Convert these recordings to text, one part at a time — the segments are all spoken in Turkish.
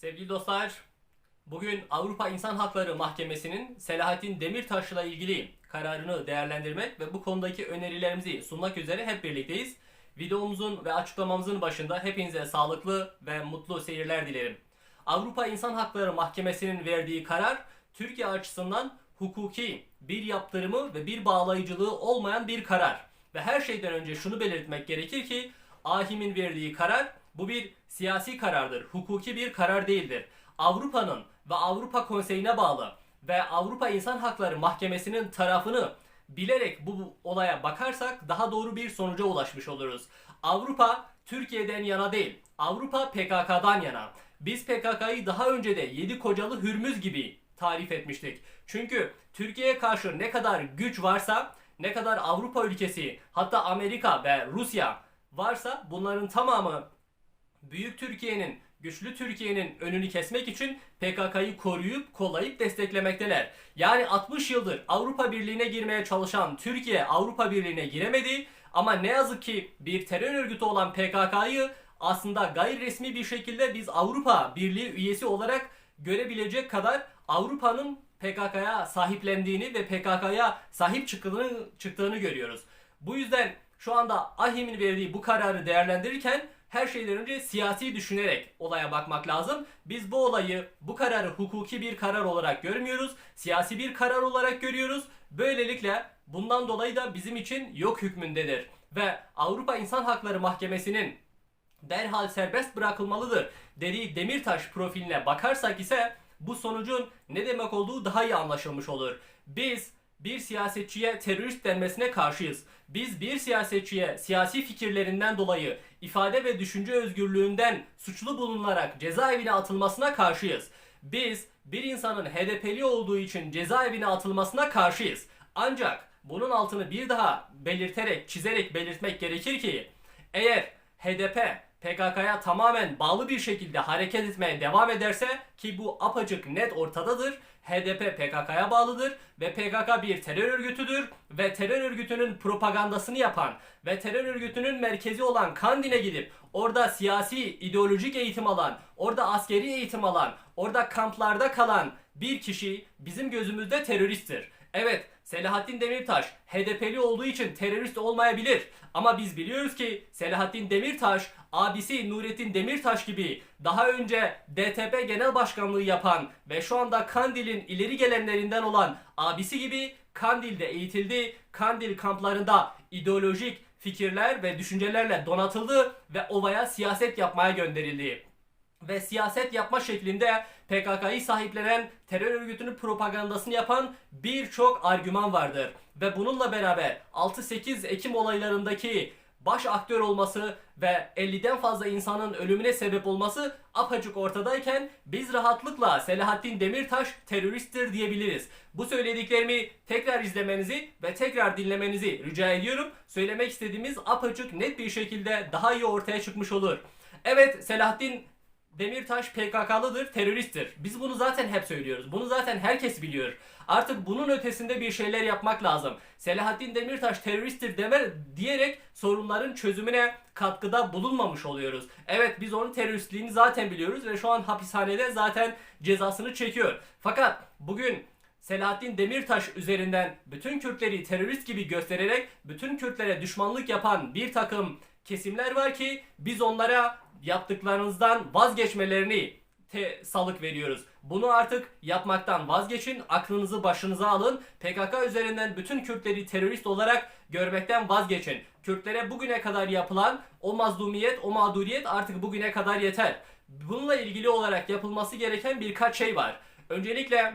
Sevgili dostlar, bugün Avrupa İnsan Hakları Mahkemesi'nin Selahattin Demirtaş'la ilgili kararını değerlendirmek ve bu konudaki önerilerimizi sunmak üzere hep birlikteyiz. Videomuzun ve açıklamamızın başında hepinize sağlıklı ve mutlu seyirler dilerim. Avrupa İnsan Hakları Mahkemesi'nin verdiği karar Türkiye açısından hukuki bir yaptırımı ve bir bağlayıcılığı olmayan bir karar. Ve her şeyden önce şunu belirtmek gerekir ki AHİM'in verdiği karar bu bir siyasi karardır. Hukuki bir karar değildir. Avrupa'nın ve Avrupa Konseyi'ne bağlı ve Avrupa İnsan Hakları Mahkemesi'nin tarafını bilerek bu olaya bakarsak daha doğru bir sonuca ulaşmış oluruz. Avrupa Türkiye'den yana değil, Avrupa PKK'dan yana. Biz PKK'yı daha önce de yedi kocalı hürmüz gibi tarif etmiştik. Çünkü Türkiye'ye karşı ne kadar güç varsa, ne kadar Avrupa ülkesi, hatta Amerika ve Rusya varsa bunların tamamı Büyük Türkiye'nin, güçlü Türkiye'nin önünü kesmek için PKK'yı koruyup kollayıp desteklemekteler. Yani 60 yıldır Avrupa Birliği'ne girmeye çalışan Türkiye Avrupa Birliği'ne giremedi ama ne yazık ki bir terör örgütü olan PKK'yı aslında gayri resmi bir şekilde biz Avrupa Birliği üyesi olarak görebilecek kadar Avrupa'nın PKK'ya sahiplendiğini ve PKK'ya sahip çıktığını, çıktığını görüyoruz. Bu yüzden şu anda AHİM'in verdiği bu kararı değerlendirirken her şeyden önce siyasi düşünerek olaya bakmak lazım. Biz bu olayı, bu kararı hukuki bir karar olarak görmüyoruz. Siyasi bir karar olarak görüyoruz. Böylelikle bundan dolayı da bizim için yok hükmündedir. Ve Avrupa İnsan Hakları Mahkemesi'nin derhal serbest bırakılmalıdır dediği Demirtaş profiline bakarsak ise bu sonucun ne demek olduğu daha iyi anlaşılmış olur. Biz bir siyasetçiye terörist denmesine karşıyız. Biz bir siyasetçiye siyasi fikirlerinden dolayı ifade ve düşünce özgürlüğünden suçlu bulunarak cezaevine atılmasına karşıyız. Biz bir insanın HDP'li olduğu için cezaevine atılmasına karşıyız. Ancak bunun altını bir daha belirterek, çizerek belirtmek gerekir ki eğer HDP PKK'ya tamamen bağlı bir şekilde hareket etmeye devam ederse ki bu apaçık net ortadadır. HDP PKK'ya bağlıdır ve PKK bir terör örgütüdür ve terör örgütünün propagandasını yapan ve terör örgütünün merkezi olan Kandil'e gidip orada siyasi ideolojik eğitim alan, orada askeri eğitim alan, orada kamplarda kalan bir kişi bizim gözümüzde teröristtir. Evet, Selahattin Demirtaş HDP'li olduğu için terörist olmayabilir. Ama biz biliyoruz ki Selahattin Demirtaş abisi Nurettin Demirtaş gibi daha önce DTP Genel Başkanlığı yapan ve şu anda Kandil'in ileri gelenlerinden olan abisi gibi Kandil'de eğitildi. Kandil kamplarında ideolojik fikirler ve düşüncelerle donatıldı ve ovaya siyaset yapmaya gönderildi ve siyaset yapma şeklinde PKK'yı sahiplenen terör örgütünün propagandasını yapan birçok argüman vardır. Ve bununla beraber 6-8 Ekim olaylarındaki baş aktör olması ve 50'den fazla insanın ölümüne sebep olması apaçık ortadayken biz rahatlıkla Selahattin Demirtaş teröristtir diyebiliriz. Bu söylediklerimi tekrar izlemenizi ve tekrar dinlemenizi rica ediyorum. Söylemek istediğimiz apaçık net bir şekilde daha iyi ortaya çıkmış olur. Evet Selahattin Demirtaş PKK'lıdır, teröristtir. Biz bunu zaten hep söylüyoruz. Bunu zaten herkes biliyor. Artık bunun ötesinde bir şeyler yapmak lazım. Selahattin Demirtaş teröristtir deme diyerek sorunların çözümüne katkıda bulunmamış oluyoruz. Evet biz onun teröristliğini zaten biliyoruz ve şu an hapishanede zaten cezasını çekiyor. Fakat bugün Selahattin Demirtaş üzerinden bütün Kürtleri terörist gibi göstererek bütün Kürtlere düşmanlık yapan bir takım kesimler var ki biz onlara yaptıklarınızdan vazgeçmelerini te salık veriyoruz. Bunu artık yapmaktan vazgeçin, aklınızı başınıza alın. PKK üzerinden bütün Kürtleri terörist olarak görmekten vazgeçin. Kürtlere bugüne kadar yapılan o mazlumiyet, o mağduriyet artık bugüne kadar yeter. Bununla ilgili olarak yapılması gereken birkaç şey var. Öncelikle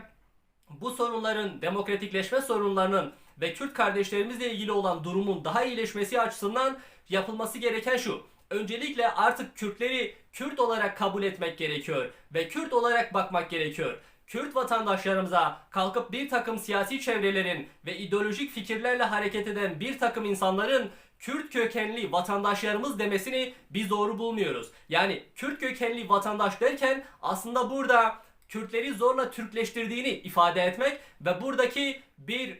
bu sorunların, demokratikleşme sorunlarının ve Kürt kardeşlerimizle ilgili olan durumun daha iyileşmesi açısından yapılması gereken şu. Öncelikle artık Kürtleri Kürt olarak kabul etmek gerekiyor ve Kürt olarak bakmak gerekiyor. Kürt vatandaşlarımıza kalkıp bir takım siyasi çevrelerin ve ideolojik fikirlerle hareket eden bir takım insanların Kürt kökenli vatandaşlarımız demesini biz doğru bulmuyoruz. Yani Kürt kökenli vatandaş derken aslında burada Kürtleri zorla Türkleştirdiğini ifade etmek ve buradaki bir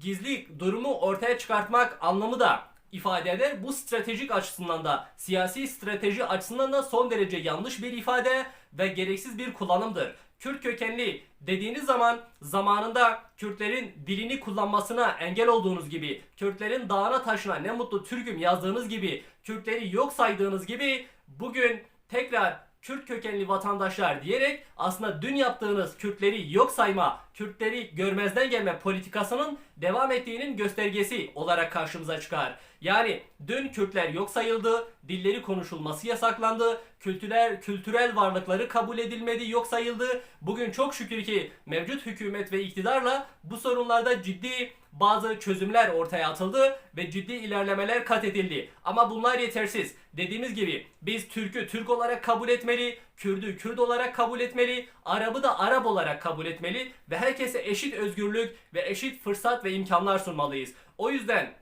gizli durumu ortaya çıkartmak anlamı da ifade eder. Bu stratejik açısından da siyasi strateji açısından da son derece yanlış bir ifade ve gereksiz bir kullanımdır. Kürt kökenli dediğiniz zaman zamanında Kürtlerin dilini kullanmasına engel olduğunuz gibi, Kürtlerin dağına taşına ne mutlu Türk'üm yazdığınız gibi, Kürtleri yok saydığınız gibi bugün tekrar Kürt kökenli vatandaşlar diyerek aslında dün yaptığınız Kürtleri yok sayma, Kürtleri görmezden gelme politikasının devam ettiğinin göstergesi olarak karşımıza çıkar. Yani dün Kürtler yok sayıldı, dilleri konuşulması yasaklandı, kültürel kültürel varlıkları kabul edilmedi, yok sayıldı. Bugün çok şükür ki mevcut hükümet ve iktidarla bu sorunlarda ciddi bazı çözümler ortaya atıldı ve ciddi ilerlemeler kat edildi. Ama bunlar yetersiz. Dediğimiz gibi biz Türk'ü Türk olarak kabul etmeli, Kürd'ü Kürt olarak kabul etmeli, Arap'ı da Arap olarak kabul etmeli ve herkese eşit özgürlük ve eşit fırsat ve imkanlar sunmalıyız. O yüzden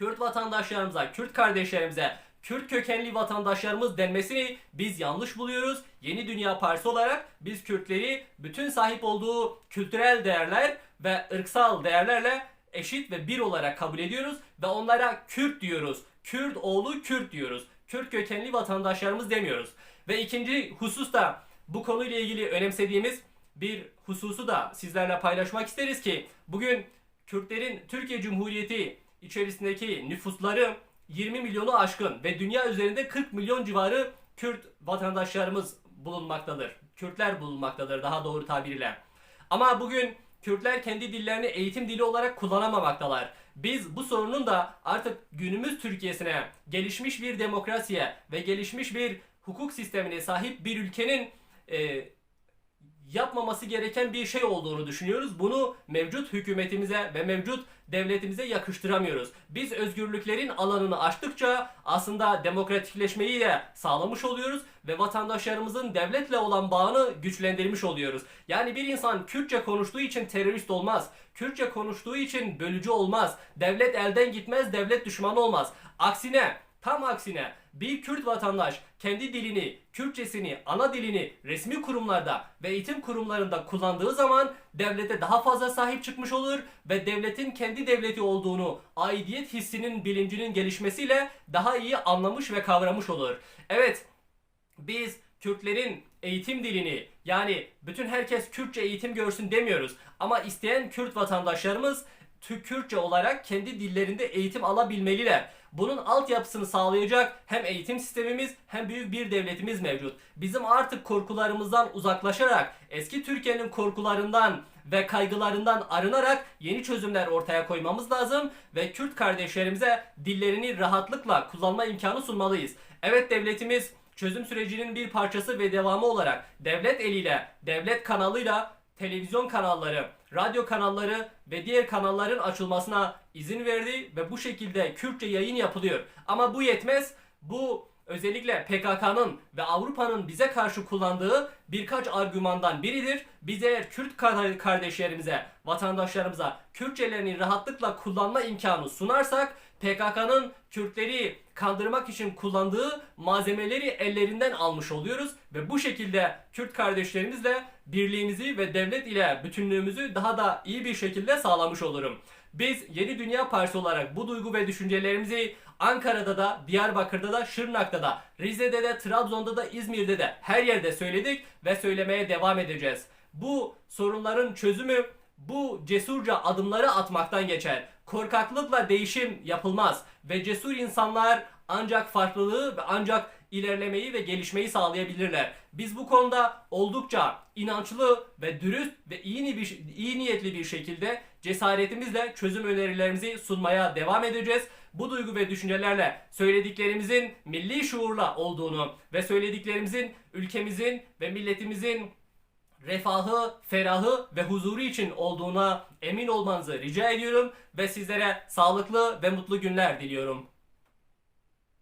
Kürt vatandaşlarımıza, Kürt kardeşlerimize, Kürt kökenli vatandaşlarımız denmesini biz yanlış buluyoruz. Yeni Dünya Partisi olarak biz Kürtleri bütün sahip olduğu kültürel değerler ve ırksal değerlerle eşit ve bir olarak kabul ediyoruz ve onlara Kürt diyoruz. Kürt oğlu Kürt diyoruz. Kürt kökenli vatandaşlarımız demiyoruz. Ve ikinci husus da bu konuyla ilgili önemsediğimiz bir hususu da sizlerle paylaşmak isteriz ki bugün Kürtlerin Türkiye Cumhuriyeti içerisindeki nüfusları 20 milyonu aşkın ve dünya üzerinde 40 milyon civarı Kürt vatandaşlarımız bulunmaktadır. Kürtler bulunmaktadır daha doğru tabirle. Ama bugün Kürtler kendi dillerini eğitim dili olarak kullanamamaktalar. Biz bu sorunun da artık günümüz Türkiye'sine, gelişmiş bir demokrasiye ve gelişmiş bir hukuk sistemine sahip bir ülkenin e, yapmaması gereken bir şey olduğunu düşünüyoruz. Bunu mevcut hükümetimize ve mevcut devletimize yakıştıramıyoruz. Biz özgürlüklerin alanını açtıkça aslında demokratikleşmeyi de sağlamış oluyoruz ve vatandaşlarımızın devletle olan bağını güçlendirmiş oluyoruz. Yani bir insan Kürtçe konuştuğu için terörist olmaz. Kürtçe konuştuğu için bölücü olmaz. Devlet elden gitmez, devlet düşmanı olmaz. Aksine Tam aksine bir Kürt vatandaş kendi dilini, Kürtçesini, ana dilini resmi kurumlarda ve eğitim kurumlarında kullandığı zaman devlete daha fazla sahip çıkmış olur ve devletin kendi devleti olduğunu, aidiyet hissinin bilincinin gelişmesiyle daha iyi anlamış ve kavramış olur. Evet, biz Kürtlerin eğitim dilini yani bütün herkes Kürtçe eğitim görsün demiyoruz. Ama isteyen Kürt vatandaşlarımız Kürtçe olarak kendi dillerinde eğitim alabilmeliler. Bunun altyapısını sağlayacak hem eğitim sistemimiz hem büyük bir devletimiz mevcut. Bizim artık korkularımızdan uzaklaşarak eski Türkiye'nin korkularından ve kaygılarından arınarak yeni çözümler ortaya koymamız lazım ve Kürt kardeşlerimize dillerini rahatlıkla kullanma imkanı sunmalıyız. Evet devletimiz çözüm sürecinin bir parçası ve devamı olarak devlet eliyle, devlet kanalıyla televizyon kanalları, radyo kanalları ve diğer kanalların açılmasına izin verdi ve bu şekilde Kürtçe yayın yapılıyor. Ama bu yetmez. Bu özellikle PKK'nın ve Avrupa'nın bize karşı kullandığı birkaç argümandan biridir. Biz eğer Kürt kardeşlerimize, vatandaşlarımıza Kürtçelerini rahatlıkla kullanma imkanı sunarsak PKK'nın Kürtleri kandırmak için kullandığı malzemeleri ellerinden almış oluyoruz ve bu şekilde Kürt kardeşlerimizle birliğimizi ve devlet ile bütünlüğümüzü daha da iyi bir şekilde sağlamış olurum. Biz Yeni Dünya Partisi olarak bu duygu ve düşüncelerimizi Ankara'da da, Diyarbakır'da da, Şırnak'ta da, Rize'de de, Trabzon'da da, İzmir'de de her yerde söyledik ve söylemeye devam edeceğiz. Bu sorunların çözümü bu cesurca adımları atmaktan geçer. Korkaklıkla değişim yapılmaz ve cesur insanlar ancak farklılığı ve ancak ilerlemeyi ve gelişmeyi sağlayabilirler. Biz bu konuda oldukça inançlı ve dürüst ve iyi, bir, iyi niyetli bir şekilde cesaretimizle çözüm önerilerimizi sunmaya devam edeceğiz. Bu duygu ve düşüncelerle söylediklerimizin milli şuurla olduğunu ve söylediklerimizin ülkemizin ve milletimizin refahı, ferahı ve huzuru için olduğuna emin olmanızı rica ediyorum ve sizlere sağlıklı ve mutlu günler diliyorum.